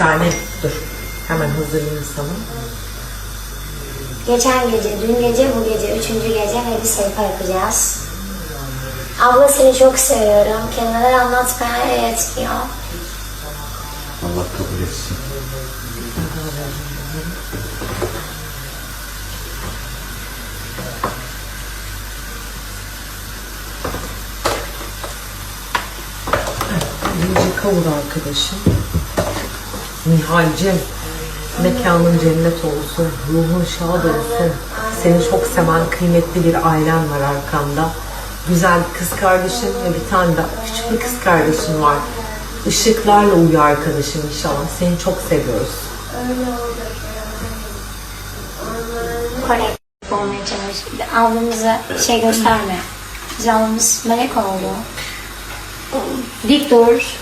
tane dur. Hemen hazırlayayım sana. Geçen gece, dün gece, bu gece, üçüncü gece ve bir sayfa yapacağız. Abla seni çok seviyorum. Kelimeler anlatmaya yetmiyor. Allah kabul etsin. İnce kavur arkadaşım. Nihal'cim mekanın cennet olsun, ruhun şad olsun. Seni çok seven kıymetli bir ailen var arkanda. Güzel bir kız kardeşin ve bir tane de küçük bir kız kardeşin var. Işıklarla uyu arkadaşım inşallah. Seni çok seviyoruz. Korek olmaya çalış. Ablamıza şey gösterme. Biz ablamız melek oldu. Dik dur.